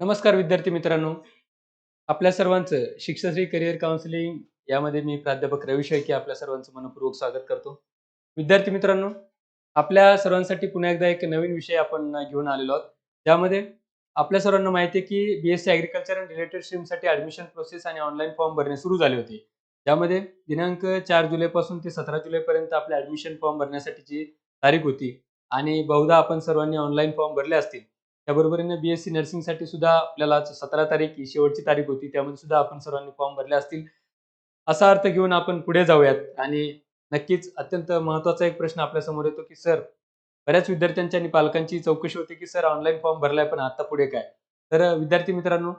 नमस्कार विद्यार्थी मित्रांनो. आपल्या सर्वांचं शिक्षश्री करिअर काउन्सिलिंग यामध्ये मी प्राध्यापक रवी शेळके आपल्या सर्वांचं मनपूर्वक स्वागत करतो. विद्यार्थी मित्रांनो आपल्या सर्वांसाठी पुन्हा एकदा एक नवीन विषय आपण घेऊन आलेलो आहोत. ज्यामध्ये आपल्या सर्वांना माहिती आहे की B S C agriculture and related स्ट्रीमसाठी admission process आणि ऑनलाईन फॉर्म भरणे सुरू झाले होते. ज्यामध्ये दिनांक चार जुलैपासून ते सतरा जुलैपर्यंत आपल्या ॲडमिशन फॉर्म भरण्यासाठीची तारीख होती. आणि बहुधा आपण सर्वांनी ऑनलाईन फॉर्म भरले असतील. त्याबरोबरीने बी एस सी नर्सिंगसाठी सुद्धा आपल्याला सतरा तारीख ही शेवटची तारीख होती. त्यामध्ये सुद्धा आपण सर्वांनी फॉर्म भरले असतील. असा अर्थ घेऊन आपण पुढे जाऊयात. आणि नक्कीच अत्यंत महत्त्वाचा एक प्रश्न आपल्यासमोर येतो की सर बऱ्याच विद्यार्थ्यांची आणि पालकांची चौकशी होती की सर ऑनलाईन फॉर्म भरलाय पण आता पुढे काय? तर विद्यार्थी मित्रांनो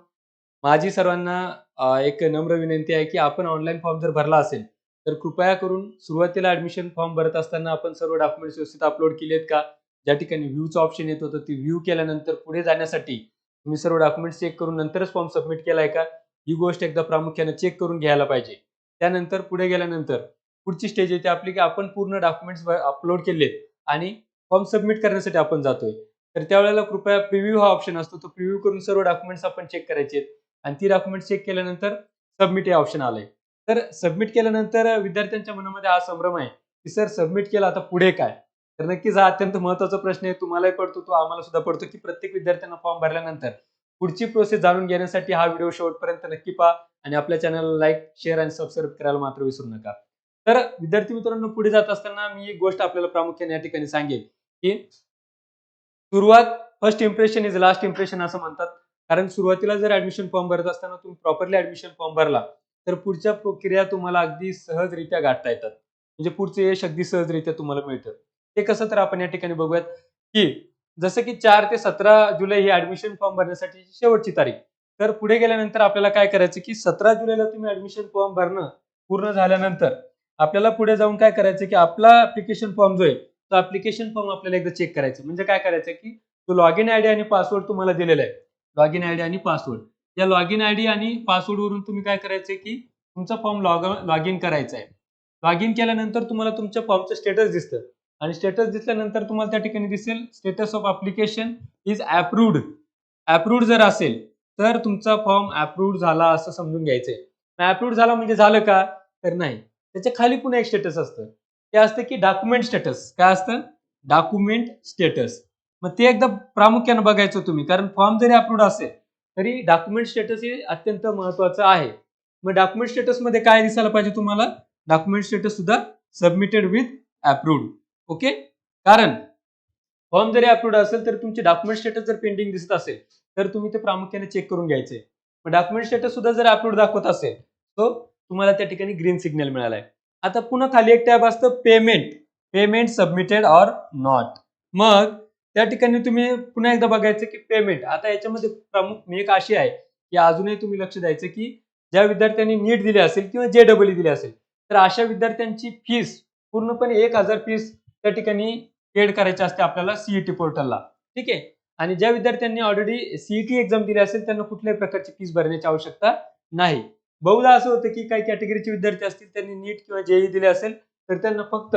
माझी सर्वांना एक नम्र विनंती आहे की आपण ऑनलाईन फॉर्म जर भरला असेल तर कृपया करून सुरुवातीला ऍडमिशन फॉर्म भरत असताना आपण सर्व डॉक्युमेंट्स व्यवस्थित अपलोड केलेत का? ज्या ठिकाणी व्ह्यूचं ऑप्शन येत होतं ती व्ह्यू केल्यानंतर पुढे जाण्यासाठी तुम्ही सर्व डॉक्युमेंट्स चेक करून नंतरच फॉर्म सबमिट केला आहे का? ही गोष्ट एकदा प्रामुख्याने चेक करून घ्यायला पाहिजे. त्यानंतर पुढे गेल्यानंतर पुढची स्टेज येते आपली की आपण पूर्ण डॉक्युमेंट्स अपलोड केलेत आणि फॉर्म सबमिट करण्यासाठी आपण जातोय. तर त्यावेळेला कृपया प्रिव्ह्यू हा ऑप्शन असतो. तो प्रिव्ह्यू करून सर्व डॉक्युमेंट्स आपण चेक करायचे आहेत. आणि ती डॉक्युमेंट चेक केल्यानंतर सबमिट हे ऑप्शन आलंय. तर सबमिट केल्यानंतर विद्यार्थ्यांच्या मनामध्ये हा संभ्रम आहे की सर सबमिट केला आता पुढे काय? तर नक्कीच हा अत्यंत महत्त्वाचा प्रश्न आहे. तुम्हालाही पडतो तो आम्हाला सुद्धा पडतो की प्रत्येक विद्यार्थ्यांना फॉर्म भरल्यानंतर पुढची प्रोसेस जाणून घेण्यासाठी हा व्हिडिओ शेवटपर्यंत नक्की पहा आणि आपल्या चॅनलला लाईक शेअर आणि सबस्क्राईब करायला मात्र विसरू नका. तर विद्यार्थी मित्रांनो पुढे जात असताना मी एक गोष्ट आपल्याला प्रामुख्याने या ठिकाणी सांगेल की सुरुवात first impression is last impression असं म्हणतात. कारण सुरुवातीला जर ऍडमिशन फॉर्म भरत असताना तुम्ही प्रॉपरली ऍडमिशन फॉर्म भरला तर पुढच्या प्रक्रिया तुम्हाला अगदी सहजरित्या गाठता येतात. म्हणजे पुढचं यश अगदी सहजरित्या तुम्हाला मिळतं. ते कसं तर आपण या ठिकाणी बघूयात की जसं की चार ते सतरा जुलै ही ऍडमिशन फॉर्म भरण्यासाठी शेवटची तारीख. तर पुढे गेल्यानंतर आपल्याला काय करायचं की सतरा जुलैला तुम्ही ऍडमिशन फॉर्म भरणं पूर्ण झाल्यानंतर आपल्याला पुढे जाऊन काय करायचं की आपला ऍप्लिकेशन फॉर्म जो आहे तो ऍप्लिकेशन फॉर्म आपल्याला एकदा चेक करायचं. म्हणजे काय करायचं की तो लॉग इन आयडी आणि पासवर्ड तुम्हाला दिलेला आहे. लॉग इन आयडी आणि पासवर्ड या लॉग इन आयडी आणि पासवर्ड वरून तुम्ही काय करायचं की तुमचा फॉर्म लॉग लॉग इन करायचा आहे. लॉग इन केल्यानंतर तुम्हाला तुमच्या फॉर्मचं स्टेटस दिसतं. आणि स्टेटस दिसल्यानंतर तुम्हाला त्या ठिकाणी दिसेल status of application is approved approved जर असेल तर तुमचा फॉर्म अप्रूव्ड झाला असं समजून घ्यायचंय. अप्रूव्ड झाला म्हणजे झालं का? तर नाही. त्याच्याखाली पुन्हा एक स्टेटस असतं. ते असतं की डॉक्युमेंट स्टेटस काय असतं? डॉक्युमेंट स्टेटस मग ते एकदा प्रामुख्यानं बघायचं तुम्ही. कारण फॉर्म जरी अप्रूव्ड असेल तरी डॉक्युमेंट स्टेटस हे अत्यंत महत्वाचं आहे. मग डॉक्युमेंट स्टेटसमध्ये काय दिसायला पाहिजे तुम्हाला? डॉक्युमेंट स्टेटस सुद्धा सबमिटेड विथ अप्रूव्ड ओके? कारण फॉर्म जरी अप्रूव्ड असेल तर तुमचे डॉक्युमेंट स्टेटस जर पेंडिंग दिसत असेल तर तुम्ही ते प्रामुख्याने चेक करून घ्यायचे. पण डॉक्युमेंट स्टेटस सुद्धा जर अपलोड दाखवत असेल तो तुम्हाला त्या ठिकाणी ग्रीन सिग्नल मिळाला आहे आता पुन्हा खाली एक टॅब असतं payment payment submitted or not मग त्या ठिकाणी तुम्ही पुन्हा एकदा बघायचं की पेमेंट आता याच्यामध्ये प्रमुख एक अशी आहे की अजूनही तुम्ही लक्ष द्यायचं की ज्या विद्यार्थ्यांनी नीट दिली असेल किंवा जे डबल दिली असेल तर अशा विद्यार्थ्यांची फीस पूर्णपणे एक हजार फीस त्या ठिकाणी एड करायचे असते आपल्याला सीईटी पोर्टलला ठीक आहे? आणि ज्या विद्यार्थ्यांनी ऑलरेडी सीईटी एक्झाम दिली असेल त्यांना कुठल्याही प्रकारची फीस भरण्याची आवश्यकता नाही. बहुधा असं होतं की काही कॅटेगरीचे विद्यार्थी असतील त्यांनी नीट किंवा जेई दिले असेल तर त्यांना फक्त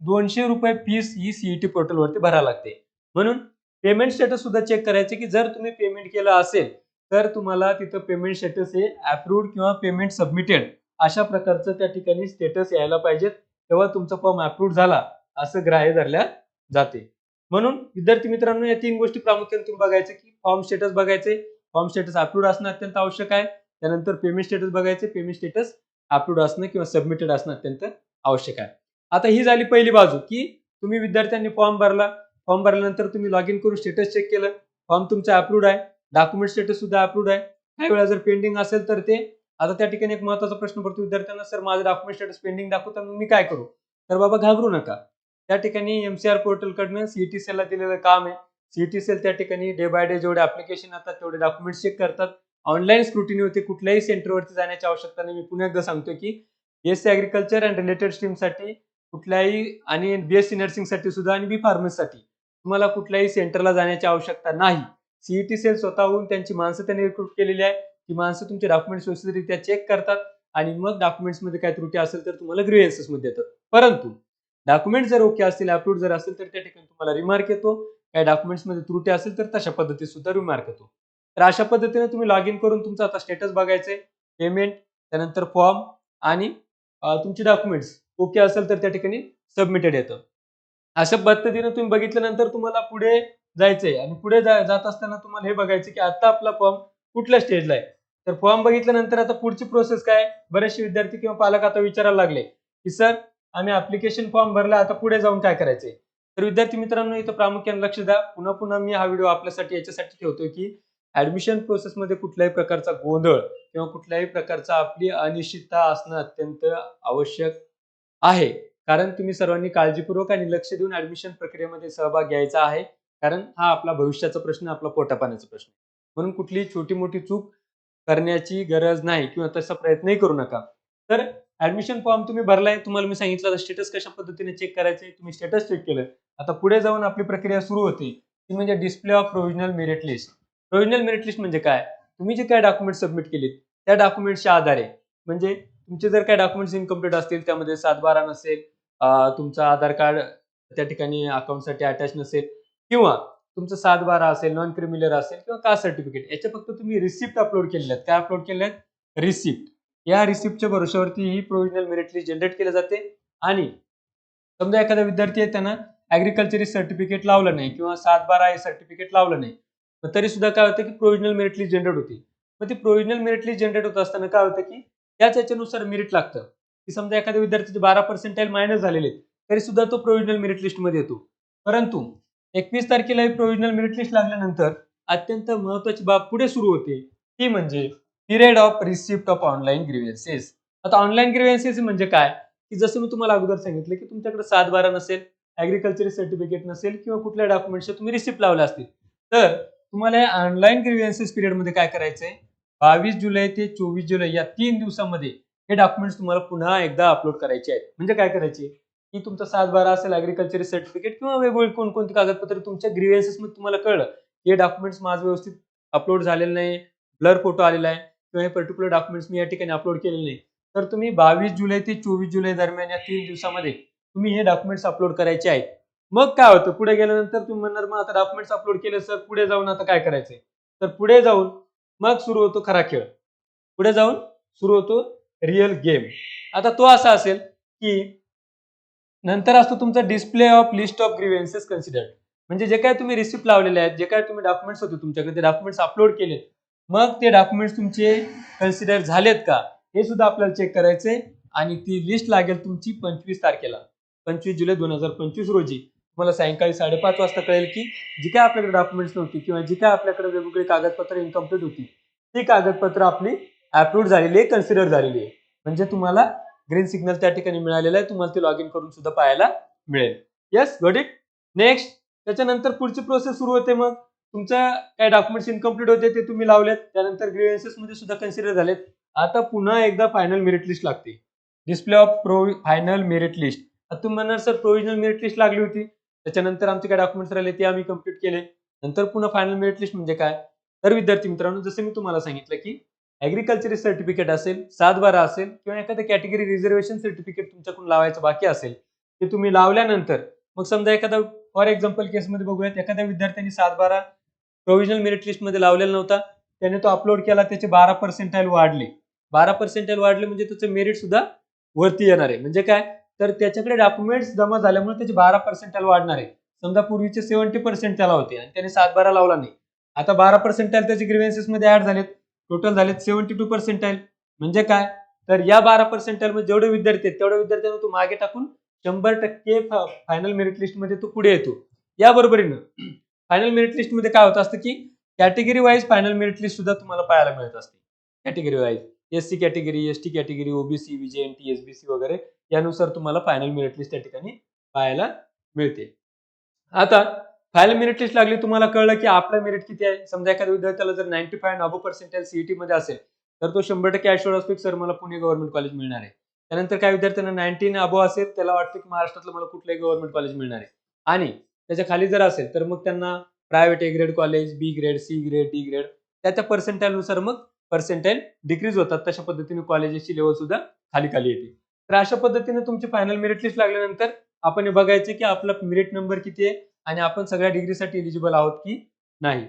दोनशे रुपये फीस ही सीईटी पोर्टलवरती भरावी लागते. म्हणून पेमेंट स्टेटस सुद्धा चेक करायचे की जर तुम्ही पेमेंट केलं असेल तर तुम्हाला तिथं पेमेंट स्टेटस हे अप्रूव्ड किंवा पेमेंट सबमिटेड अशा प्रकारचं त्या ठिकाणी स्टेटस यायला पाहिजेत. तेव्हा तुमचा फॉर्म अप्रूव्ह झाला. असं ग्राह्य धरल्या जाते. म्हणून विद्यार्थी मित्रांनो या तीन गोष्टी प्रामुख्याने तुम्ही बघायचे की फॉर्म स्टेटस बघायचे फॉर्म स्टेटस अपलोड असणं अत्यंत आवश्यक आहे. त्यानंतर पेमेंट स्टेटस बघायचे पेमेंट स्टेटस अपलोड असणं किंवा सबमिटेड असणं अत्यंत आवश्यक आहे. आता ही झाली पहिली बाजू की तुम्ही विद्यार्थ्यांनी फॉर्म भरला. फॉर्म भरल्यानंतर तुम्ही लॉग इन करून स्टेटस चेक केलं. फॉर्म तुमचा अपलोड आहे. डॉक्युमेंट स्टेटस सुद्धा अपलोड आहे. काही वेळा जर पेंडिंग असेल तर ते. आता त्या ठिकाणी एक महत्त्वाचा प्रश्न पडतो विद्यार्थ्यांना सर माझं डॉक्युमेंट स्टेटस पेंडिंग दाखवता मग मी काय करू? तर बाबा घाबरू नका. त्या ठिकाणी एमसीआर पोर्टल कडनं सीईटी सेलला दिलेलं काम आहे. सीईटी सेल त्या ठिकाणी डे बाय डे जेवढे अप्लिकेशन येतात तेवढे डॉक्युमेंट चेक करतात. ऑनलाईन स्क्रुटिनी होते कुठल्याही सेंटरवरती जाण्याची आवश्यकता नाही. मी पुन्हा एकदा सांगतो की बीएससी अॅग्रिकल्चर अँड रिलेटेड स्ट्रीमसाठी कुठल्याही आणि बीएससी नर्सिंगसाठी सुद्धा आणि बी फार्मसीसाठी तुम्हाला कुठल्याही सेंटरला जाण्याची आवश्यकता नाही. सीईटी सेल स्वतःहून त्यांची माणसं त्यांनी रिक्रूट केलेली आहे. ती माणसं तुमचे डॉक्युमेंट्स व्यवस्थितरित्या चेक करतात आणि मग डॉक्युमेंट्समध्ये काय त्रुटी असेल तर तुम्हाला ग्रीवेन्सेस मध्ये परंतु डॉक्युमेंट जर ओके असतील अपलोड जर असेल तर त्या ठिकाणी तुम्हाला रिमार्क येतो. काही डॉक्युमेंट्समध्ये त्रुटी असेल तर तशा पद्धतीत सुद्धा रिमार्क येतो. तर अशा पद्धतीने तुम्ही लॉग इन करून तुमचा आता स्टेटस बघायचंय. पेमेंट त्यानंतर फॉर्म आणि तुमचे डॉक्युमेंट्स ओके असेल तर त्या ठिकाणी सबमिटेड येतं. अशा पद्धतीने तुम्ही बघितल्यानंतर तुम्हाला पुढे जायचंय. आणि पुढे जात असताना तुम्हाला हे बघायचं की आता आपला फॉर्म कुठल्या स्टेजला आहे. तर फॉर्म बघितल्यानंतर आता पुढची प्रोसेस काय? बरेचसे विद्यार्थी किंवा पालक आता विचारायला लागले की सर आम्ही ऍप्लिकेशन फॉर्म भरला आता पुढे जाऊन काय करायचंय? तर विद्यार्थी मित्रांनो इथं प्रामुख्याने लक्ष द्या. पुन्हा पुन्हा मी हा व्हिडिओ आपल्यासाठी याच्यासाठी ठेवतोय की ऍडमिशन प्रोसेसमध्ये कुठल्याही प्रकारचा गोंधळ किंवा कुठल्याही प्रकारचा आपली अनिश्चितता असणं अत्यंत आवश्यक आहे. कारण तुम्ही सर्वांनी काळजीपूर्वक आणि लक्ष देऊन ऍडमिशन प्रक्रियेमध्ये सहभाग घ्यायचा आहे. कारण हा आपला भविष्याचा प्रश्न आपला पोटापाण्याचा प्रश्न म्हणून कुठलीही छोटी मोठी चूक करण्याची गरज नाही किंवा तसा प्रयत्नही करू नका. तर ऍडमिशन फॉर्म तुम्ही भरलाय तुम्हाला मी सांगितलं स्टेटस कशा पद्धतीने चेक करायचे तुम्ही स्टेटस चेक केलं. आता पुढे जाऊन आपली प्रक्रिया सुरू होती ती म्हणजे display of provisional merit list provisional merit list म्हणजे काय? तुम्ही जे काय डॉक्युमेंट सबमिट केलेत त्या डॉक्युमेंटच्या आधारे म्हणजे तुमचे जर काय डॉक्युमेंट्स इनकम्प्लीट असतील त्यामध्ये सात बारा नसेल तुमचा आधार कार्ड त्या ठिकाणी अकाउंटसाठी अटॅच नसेल किंवा तुमचं सात बारा असेल नॉन क्रिमिलर असेल किंवा कास्ट सर्टिफिकेट याचे फक्त तुम्ही रिसिप्ट अपलोड केलेल्या आहेत. काय अपलोड केले आहेत? रिसिप्ट या रिसिप्टच्या भरोश्यावरती ही प्रोव्हिजनल मेरिट लिस्ट जनरेट केली जाते. आणि समजा एखादा विद्यार्थी आहे त्यांना ऍग्रिकल्चर सर्टिफिकेट लावलं नाही किंवा सात बारा हे सर्टिफिकेट लावलं नाही मग तरी सुद्धा काय होतं की प्रोव्हिजनल मेरिट लिस्ट जनरेट होती. मग ती प्रोव्हिजनल मेरिट लिस्ट जनरेट होत असताना काय होतं की त्याच याच्यानुसार मेरिट लागतं. की समजा एखाद्या विद्यार्थ्याचे बारा पर्सेंटाईल मायनस झालेले तरी सुद्धा तो प्रोव्हिजनल मेरिट लिस्टमध्ये येतो. परंतु एकवीस तारखेला ही प्रोव्हिजनल मेरिट लिस्ट लागल्यानंतर अत्यंत महत्वाची बाब पुढे सुरू होते. ती म्हणजे period of receipt of online grievances आता ऑनलाईन ग्रीव्हन्सेस म्हणजे काय? की जसं मी तुम्हाला अगोदर सांगितलं की तुमच्याकडे सात बारा नसेल ऍग्रिकल्चर सर्टिफिकेट नसेल किंवा कुठल्या डॉक्युमेंटचे तुम्ही रिसिप्ट लावले असतील. तर तुम्हाला ऑनलाईन ग्रीव्हन्सेस पिरियडमध्ये काय करायचंय? बावीस जुलै ते चोवीस जुलै या तीन दिवसामध्ये हे डॉक्युमेंट्स तुम्हाला पुन्हा एकदा अपलोड करायचे आहेत. म्हणजे काय करायचे? की तुमचा सात बारा असेल ऍग्रिकल्चर सर्टिफिकेट किंवा वेगवेगळी कोणकोणती कागदपत्र तुमच्या ग्रीव्हन्सेस मध्ये तुम्हाला कळलं. हे डॉक्युमेंट्स माझं व्यवस्थित अपलोड झालेलं नाही. ब्लर फोटो आलेला आहे. किंवा हे पर्टिक्युलर डॉक्युमेंट्स मी या ठिकाणी अपलोड केलेले नाही. तर तुम्ही बावीस जुलै ते चोवीस जुलै दरम्यान या तीन दिवसामध्ये तुम्ही हे डॉक्युमेंट्स अपलोड करायचे आहेत. मग काय होतं? पुढे गेल्यानंतर तुम्ही म्हणणार मग आता डॉक्युमेंट्स अपलोड केले सर पुढे जाऊन आता काय करायचंय? तर पुढे जाऊन मग सुरू होतो खरा खेळ. पुढे जाऊन सुरू होतो रिअल गेम आता तो असा असेल की नंतर असतो तुमचा display of list of grievances considered म्हणजे जे काय तुम्ही रिसिप्ट लावलेले आहेत जे काय तुम्ही डॉक्युमेंट्स होते तुमच्याकडे ते डॉक्युमेंट्स अपलोड केलेत मग ते डॉक्युमेंट्स तुमचे कन्सिडर झालेत का? हे सुद्धा आपल्याला चेक करायचंय आणि ती लिस्ट लागेल तुमची पंचवीस तारखेला. पंचवीस जुलै दोन हजार पंचवीस रोजी. तुम्हाला सायंकाळी साडेपाच वाजता कळेल की जी काय आपल्याकडे डॉक्युमेंट्स नव्हती किंवा जी काय आपल्याकडे वेगवेगळी कागदपत्र इनकम्प्लीट होती ती कागदपत्र आपली अप्रूव्ह झालेली आहे कन्सिडर झालेली आहे. म्हणजे तुम्हाला ग्रीन सिग्नल त्या ठिकाणी मिळालेला आहे तुम्हाला ते लॉग इन करून सुद्धा पाहायला मिळेल. येस गॉट इट नेक्स्ट त्याच्यानंतर पुढची प्रोसेस सुरू होते मग. तुमचं काय डॉक्युमेंट्स इनकम्प्लीट होते ते तुम्ही लावलेत त्यानंतर ग्रीव्हन्सेस मध्ये सुद्धा कन्सिडर झालेत. आता पुन्हा एकदा फायनल मेरिट लिस्ट लागते. Display of pro final merit list आता तुम्ही म्हणणार सर प्रोव्हिजनल मेरिट लिस्ट लागली होती. त्याच्यानंतर आमचे काय डॉक्युमेंट्स राहिले ते आम्ही कंप्लीट केले. नंतर पुन्हा फायनल मेरिट लिस्ट म्हणजे काय? तर विद्यार्थी मित्रांनो जसं मी तुम्हाला सांगितलं की ॲग्रिकल्चर सर्टिफिकेट असेल सात बारा असेल किंवा एखादं कॅटेगरी रिझर्वेशन सर्टिफिकेट तुमच्याकडून लावायचं बाकी असेल ते तुम्ही लावल्यानंतर मग समजा एखादा फॉर एक्झाम्पल केसमध्ये बघूयात एखाद्या विद्यार्थ्यांनी सात बारा प्रोव्हिजनल मेरिट लिस्टमध्ये लावलेला नव्हता. त्याने तो अपलोड केला त्याचे बारा पर्सेंटाईल वाढले. बारा पर्सेंटाईल वाढले म्हणजे त्याचं मेरिट सुद्धा वरती येणार आहे. म्हणजे काय? तर त्याच्याकडे डॉक्युमेंट्स जमा झाल्यामुळे त्याचे बारा पर्सेंटाईल वाढणार आहे. समजा पूर्वीचे सेव्हन्टी पर्सेंट त्याला होते आणि त्याने सात बारा लावला नाही. आता बारा पर्सेंटाईल त्याचे ग्रीव्हन्सेस मध्ये ऍड झालेत. टोटल झालेत सेव्हन्टी टू पर्सेंटाईल म्हणजे काय? तर या बारा पर्सेंटाईल मध्ये जेवढे विद्यार्थी आहेत तेवढ्या विद्यार्थ्यांना तो मागे टाकून शंभर टक्के फायनल मेरिट लिस्टमध्ये तो पुढे येतो. या बरोबरीनं फायनल मेरिट लिस्टमध्ये काय होत असतं की category wise final merit list सुद्धा तुम्हाला पाहायला मिळत असते. Category wise S C category S T category OBC VJNT SBC वगैरे यानुसार तुम्हाला फायनल मेरिट लिस्ट त्या ठिकाणी पाहायला मिळते. आता फायनल मेरिट लिस्ट लागली तुम्हाला कळलं की आपला मेरिट किती आहे? समजा एखाद्या विद्यार्थ्याला जर ninety five above percentage CET मध्ये असेल तर तो शंभर टक्के ॲश्युअर असतो की सर मला पुणे गव्हर्नमेंट कॉलेज मिळणार आहे. त्यानंतर काही विद्यार्थ्यांना नाईन्टीन अबो असेल त्याला वाटतं की महाराष्ट्रातलं मला कुठलंही गव्हर्नमेंट कॉलेज मिळणार आहे. आणि त्याच्याखाली जर असेल तर मग त्यांना private A grade college B grade C grade D grade त्या त्या पर्सेंटाईल नुसार मग पर्सेंटाईल डिक्रीज होतात. तशा पद्धतीने कॉलेजेसची लेवल सुद्धा खाली खाली येते. तर अशा पद्धतीने तुमची फायनल मेरिट लिस्ट लागल्यानंतर आपण हे बघायचे की आपला मेरिट नंबर किती आहे आणि आपण सगळ्या डिग्रीसाठी एलिजिबल आहोत की नाही.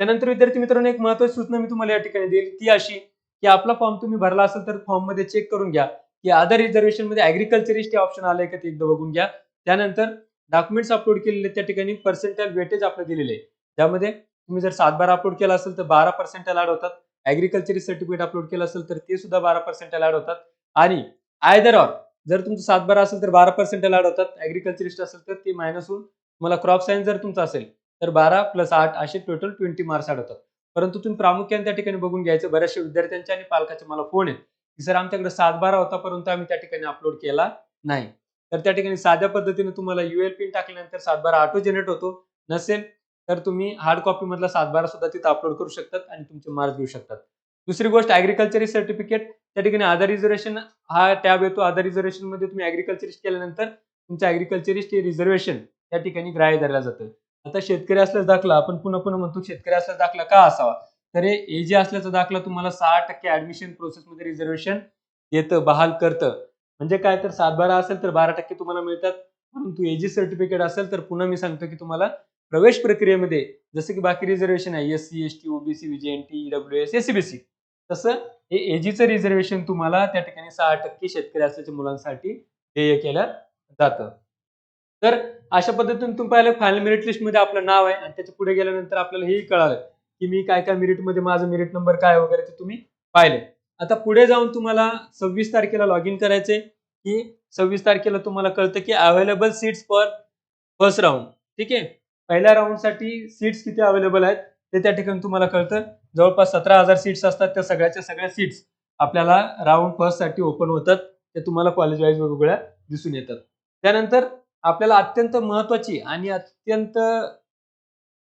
त्यानंतर विद्यार्थी मित्रांनो एक महत्वाची सूचना मी तुम्हाला या ठिकाणी देईल. ती अशी की आपला फॉर्म तुम्ही भरला असेल तर फॉर्ममध्ये चेक करून घ्या. की आधार रिझर्वेशनमध्ये ऍग्रिकल्चरिस्ट हे ऑप्शन आलंय का ते एकदा बघून घ्या. त्यानंतर डॉक्युमेंट्स अपलोड केलेले त्या ठिकाणी पर्सेंटाईल वेटेज आपलं दिलेले आहे. त्यामध्ये तुम्ही जर सातबार अपलोड केला असेल तर बारा पर्सेंट ऍड होतात. ऍग्रिकल्चर सर्टिफिकेट अपलोड केलं असेल तर ते सुद्धा बारा पर्सेंट ऍड होतात. आणि आयदर ऑर जर तुमचं सातबारा असेल तर बारा पर्सेंट ऍड होतात. ऍग्रिकल्चरिस्ट असेल तर ते मायनस होऊन तुम्हाला क्रॉप सायन्स जर तुमचा असेल तर बारा प्लस आठ असे टोटल ट्वेंटी मार्क्स ऍड होतात. परंतु तुम्ही प्रामुख्याने त्या ठिकाणी बघून घ्यायचं बऱ्याचशा विद्यार्थ्यांचे आणि पालकाचे मला फोन आहेत की सर आमच्याकडे सात बारा होता परंतु आम्ही त्या ठिकाणी अपलोड केला नाही. तर त्या ठिकाणी साध्या पद्धतीने तुम्हाला युएल पिन टाकल्यानंतर सातबारा ऑटो जनरेट होतो. नसेल तर तुम्ही हार्ड कॉपी मधला सातबारा सुद्धा तिथे अपलोड करू शकतात आणि तुमचे मार्क्स घेऊ शकतात. दुसरी गोष्ट ऍग्रिकल्चर सर्टिफिकेट त्या ठिकाणी आधार रिझर्वेशन हा टॅब येतो. आधार रिझर्वेशनमध्ये तुम्ही ऍग्रिकल्चरिस्ट केल्यानंतर तुमचं ऍग्रिकल्चरिस्ट हे रिझर्वेशन त्या ठिकाणी ग्राह्य धरलं जातं. आता शेतकरी असल्यास दाखला आपण पुन्हा पुन्हा म्हणतो शेतकरी असल्यास दाखला का असावा? तर हे जे असल्याचा दाखला तुम्हाला सहा टक्के ऍडमिशन प्रोसेसमध्ये रिझर्वेशन येतं बहाल करतं. म्हणजे काय तर सातबारा असेल तर बारा टक्के तुम्हाला मिळतात. परंतु एजी सर्टिफिकेट असेल तर पुन्हा मी सांगतो की तुम्हाला प्रवेश प्रक्रियेमध्ये जसं की बाकी रिझर्वेशन आहे S C S T OBC VJNT W S SEBC तसं हे एजीचं रिझर्वेशन तुम्हाला त्या ठिकाणी सहा टक्के शेतकरी असल्याच्या मुलांसाठी ध्येय केलं जातं. तर अशा पद्धतीने तुम्ही पाहिलं फायनल मेरिट लिस्टमध्ये आपलं नाव आहे आणि त्याच्या पुढे गेल्यानंतर आपल्याला हेही कळालं की मी काय काय मेरिटमध्ये माझं मेरिट नंबर काय वगैरे ते तुम्ही पाहिले. आता पुढे जाऊन तुम्हाला सव्वीस तारखेला लॉग इन करायचे की सव्वीस तारखेला तुम्हाला कळतं की available seats for first round ठीक आहे? पहिल्या राऊंडसाठी सीट्स किती अवेलेबल आहेत ते त्या ठिकाणी तुम्हाला कळतं. जवळपास सतरा हजार सीट्स असतात त्या सगळ्याच्या सगळ्या सीट्स आपल्याला राऊंड फर्स्टसाठी ओपन होतात. ते तुम्हाला कॉलेज वाईज वेगवेगळ्या दिसून येतात. त्यानंतर आपल्याला अत्यंत महत्वाची आणि अत्यंत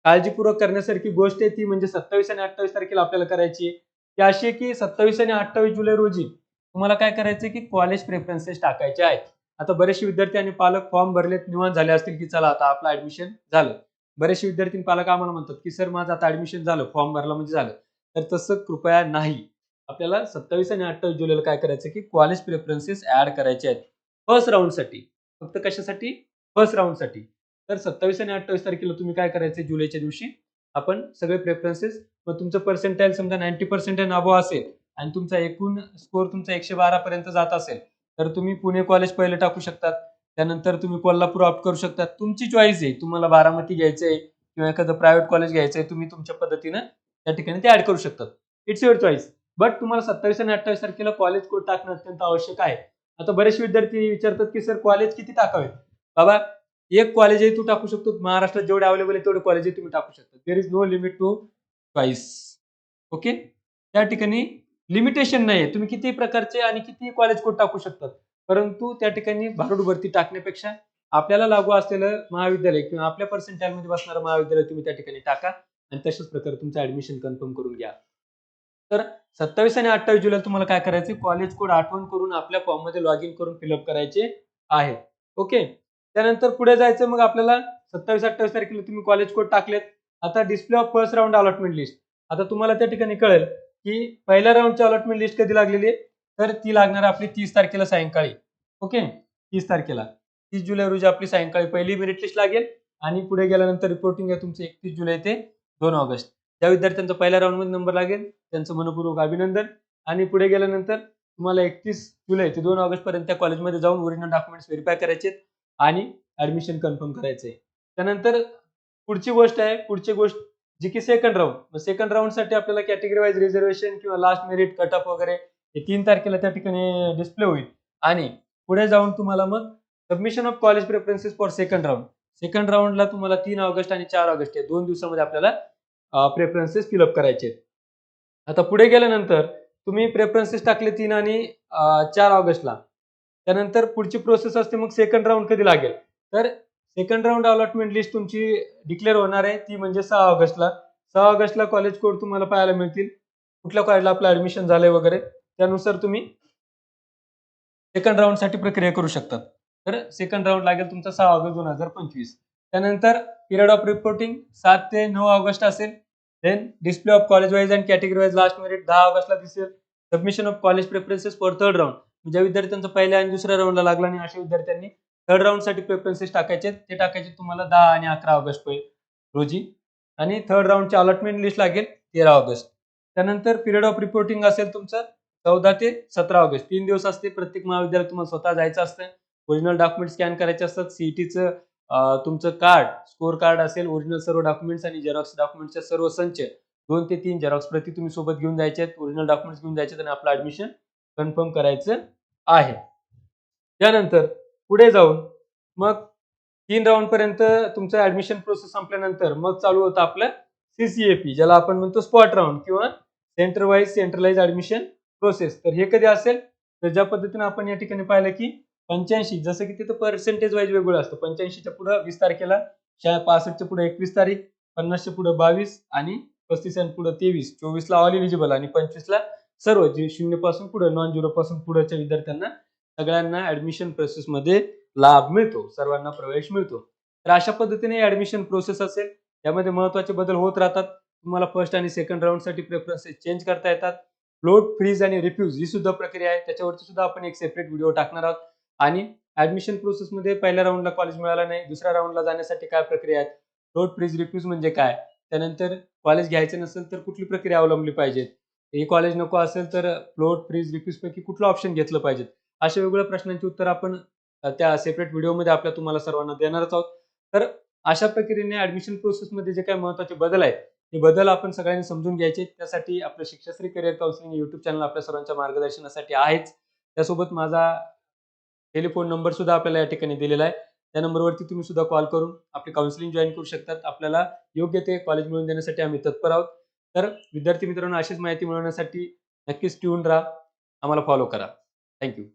काळजीपूर्वक करण्यासारखी गोष्ट आहे ती म्हणजे सत्तावीस आणि अठ्ठावीस तारखेला आपल्याला करायची आहे. ती अशी आहे की सत्तावीस आणि अठ्ठावीस जुलै रोजी तुम्हाला काय करायचं की कॉलेज प्रेफरन्सेस टाकायचे आहेत. आता बरेचसे विद्यार्थी आणि पालक फॉर्म भरलेत निवांत झाले असतील की चला आता आपलं ऍडमिशन झालं. बरेचसे विद्यार्थी पालक आम्हाला म्हणतात की सर माझं आता ऍडमिशन झालं फॉर्म भरला म्हणजे झालं. तर तसं कृपया नाही. आपल्याला सत्तावीस आणि अठ्ठावीस जुलैला काय करायचं की कॉलेज प्रेफरन्सेस ऍड करायचे आहेत. फर्स्ट राऊंडसाठी फक्त कशासाठी? फर्स्ट राऊंडसाठी तर सत्तावीस आणि अठ्ठावीस तारखेला तुम्ही काय करायचं जुलैच्या दिवशी आपण सगळे प्रेफरन्सेस मग तुमचं पर्सेंटाईल समजा नाईन्टी पर्सेंट अबो असेल आणि तुमचा एकूण स्कोर तुमचा एकशे बारा पर्यंत जात असेल तर तुम्ही पुणे कॉलेज पहिले टाकू शकतात. त्यानंतर तुम्ही कोल्हापूर ऑप्ट करू शकतात. तुमची चॉईस आहे. तुम्हाला बारामती घ्यायचं आहे किंवा एखादं प्रायव्हेट कॉलेज घ्यायचं आहे तुम्ही तुमच्या पद्धतीनं त्या ठिकाणी ते ऍड करू शकतात. इट्स युअर चॉईस बट तुम्हाला सत्तावीस आणि अठ्ठावीस तारखेला कॉलेज कोड टाकणं अत्यंत आवश्यक आहे. आता बरेचसे विद्यार्थी विचारतात की सर कॉलेज किती टाकावेत बाबा एक कॉलेज तू टाकू शकतो. महाराष्ट्रात जेवढे अवेलेबल आहे तेवढे कॉलेज तुम्ही टाकू शकता. There is no limit to choice okay त्या ठिकाणी लिमिटेशन नाही तुम्ही किती प्रकारचे आणि किती कॉलेज कोड टाकू शकतात. परंतु त्या ठिकाणी भारूड भरती टाकण्यापेक्षा आपल्याला लागू असलेलं महाविद्यालय किंवा आपल्या पर्सेंटाईलमध्ये बसणारं महाविद्यालय तुम्ही त्या ठिकाणी टाका आणि तशाच प्रकारे तुमचं ऍडमिशन कन्फर्म करून घ्या. तर सत्तावीस आणि अठ्ठावीस जुलैला तुम्हाला काय करायचं कॉलेज कोड आठवण करून आपल्या फॉर्ममध्ये लॉग इन करून फिलअप करायचे आहे. ओके त्यानंतर पुढे जायचं मग आपल्याला सत्तावीस अठ्ठावीस तारखेला तुम्ही कॉलेज कोड टाकलेत. आता display of first round allotment list आता तुम्हाला त्या ठिकाणी कळेल की पहिल्या राऊंडची अलॉटमेंट लिस्ट कधी लागलेली आहे? तर ती लागणार आपली तीस तारखेला सायंकाळी. ओके? तीस तारखेला. तीस जुलै रोजी आपली सायंकाळी पहिली मेरिट लिस्ट लागेल आणि पुढे गेल्यानंतर रिपोर्टिंग आहे तुमचं एकतीस जुलै ते दोन ऑगस्ट. ज्या विद्यार्थ्यांचा पहिल्या राऊंडमध्ये नंबर लागेल. त्यांचं मनपूर्वक अभिनंदन. आणि पुढे गेल्यानंतर तुम्हाला एकतीस जुलै ते दोन ऑगस्ट पर्यंत त्या कॉलेजमध्ये जाऊन ओरिजिनल डॉक्युमेंट्स व्हेरीफाय करायचे आणि ऍडमिशन कन्फर्म करायचे त्यानंतर पुढची गोष्ट आहे पुढची गोष्ट जी की सेकंड राऊंड सेकंड राऊंडसाठी आपल्याला कॅटेगरी वाईज रिझर्वेशन किंवा लास्ट मेरिट कट ऑफ वगैरे हे तीन तारखेला त्या ठिकाणी डिस्प्ले होईल. आणि पुढे जाऊन तुम्हाला मग submission of college preferences for second round second राऊंडला तुम्हाला तीन ऑगस्ट आणि चार ऑगस्ट या दोन दिवसामध्ये आपल्याला प्रेफरन्सेस फिलअप करायचे आता पुढे गेल्यानंतर तुम्ही प्रेफरन्सेस टाकले तीन आणि चार ऑगस्टला. त्यानंतर पुढची प्रोसेस असते मग सेकंड राऊंड कधी लागेल? तर सेकंड राऊंड अलॉटमेंट लिस्ट तुमची डिक्लेअर होणार आहे. ती म्हणजे सहा ऑगस्टला. सहा ऑगस्टला कॉलेज कोड तुम्हाला पाहायला मिळतील. कुठल्या कॉलेजला आपलं ऍडमिशन झालंय वगैरे त्यानुसार तुम्ही सेकंड राऊंडसाठी प्रक्रिया करू शकतात तर सेकंड राऊंड लागेल तुमचा सहा ऑगस्ट दोन हजार पंचवीस. त्यानंतर पिरियड ऑफ रिपोर्टिंग सात ते नऊ ऑगस्ट असेल. Then display of college wise and category wise last merit दहा ऑगस्टला दिसेल. Submission of college preferences for third round ज्या विद्यार्थ्यांचा पहिल्या आणि दुसऱ्या राऊंडला लागला आणि अशा विद्यार्थ्यांनी थर्ड राऊंडसाठी प्रेफरन्सेस टाकायचे ते टाकायचे तुम्हाला दहा आणि अकरा ऑगस्ट रोजी. आणि थर्ड राऊंडची अलॉटमेंट लिस्ट लागेल तेरा ऑगस्ट. त्यानंतर पिरियड ऑफ रिपोर्टिंग असेल तुमचं चौदा ते सतरा ऑगस्ट. तीन दिवस असते. प्रत्येक महाविद्यालयात तुम्हाला स्वतः जायचं असतं. ओरिजिनल डॉक्युमेंट स्कॅन करायचे असतात. सीईटीचं तुमचं कार्ड स्कोर कार्ड असेल. ओरिजिनल सर्व डॉक्युमेंट्स आणि झेरॉक्स डॉक्युमेंटचे सर्व संच. दोन ते तीन झेरॉक्स प्रति तुम्ही सोबत घेऊन जायचे आहेत. ओरिजिनल डॉक्युमेंट्स घेऊन जायचे आणि आपलं ऍडमिशन कन्फर्म करायचं आहे. त्यानंतर पुढे जाऊन मग तीन राऊंड पर्यंत तुमचं ऍडमिशन प्रोसेस संपल्यानंतर मग चालू होतं आपलं सीसीएपी ज्याला आपण म्हणतो स्पॉट राऊंड किंवा centre wise centralise admission process तर हे कधी असेल? तर ज्या पद्धतीने आपण या ठिकाणी पाहिलं की पंच्याऐंशी जसं की तिथं पर्सेंटेज वाईज वेगळं असतं. पंच्याऐंशीच्या पुढं वीस तारखेला शा पासष्टच्या पुढे एकवीस तारीख पन्नासच्या पुढे बावीस आणि पस्तीस पुढे तेवीस. चोवीसला ऑल इलिजिबल आणि पंचवीसला सर्व जे शून्यपासून पुढे नॉन झिरो पासून पुढेच्या विद्यार्थ्यांना सगळ्यांना ऍडमिशन प्रोसेसमध्ये लाभ मिळतो सर्वांना प्रवेश मिळतो. तर अशा पद्धतीने ऍडमिशन प्रोसेस असेल यामध्ये महत्त्वाचे बदल होत राहतात. तुम्हाला फर्स्ट आणि सेकंड राऊंडसाठी प्रेफरन्सेस चेंज करता येतात. फ्लोट फ्रीज आणि रिफ्यूज ही सुद्धा प्रक्रिया आहे. त्याच्यावरती सुद्धा आपण एक सेपरेट व्हिडिओ टाकणार आहोत. आणि ऍडमिशन प्रोसेसमध्ये पहिल्या राऊंडला कॉलेज मिळालं नाही दुसऱ्या राऊंडला जाण्यासाठी काय प्रक्रिया आहेत? फ्लोट फ्रीज रिफ्यूज म्हणजे काय? त्यानंतर कॉलेज घ्यायचं नसेल तर कुठली प्रक्रिया अवलंबली पाहिजे हे कॉलेज नको असेल तर फ्लोट फ्रीज रिफ्यूज पैकी कुठलं ऑप्शन घेतलं पाहिजे अशा वेगवेगळ्या प्रश्नांची उत्तर आपण त्या सेपरेट व्हिडिओमध्ये आपल्या तुम्हाला सर्वांना देणारच आहोत. तर अशा प्रक्रियेने ऍडमिशन प्रोसेसमध्ये जे काही महत्त्वाचे बदल आहेत हे बदल आपण सगळ्यांनी समजून घ्यायचे. त्यासाठी आपलं Shikshashri career counselling YouTube channel आपल्या सर्वांच्या मार्गदर्शनासाठी आहेच. त्यासोबत माझा टेलिफोन नंबर सुद्धा आपल्याला या ठिकाणी दिलेला आहे. त्या नंबरवरती तुम्ही सुद्धा कॉल करून आपली काउन्सिलिंग जॉईन करू शकतात. आपल्याला योग्य ते कॉलेज मिळवून देण्यासाठी आम्ही तत्पर आहोत. तर विद्यार्थी मित्रांनो अशीच माहिती मिळवण्यासाठी नक्कीच ट्यून राहा. आम्हाला फॉलो करा. थँक्यू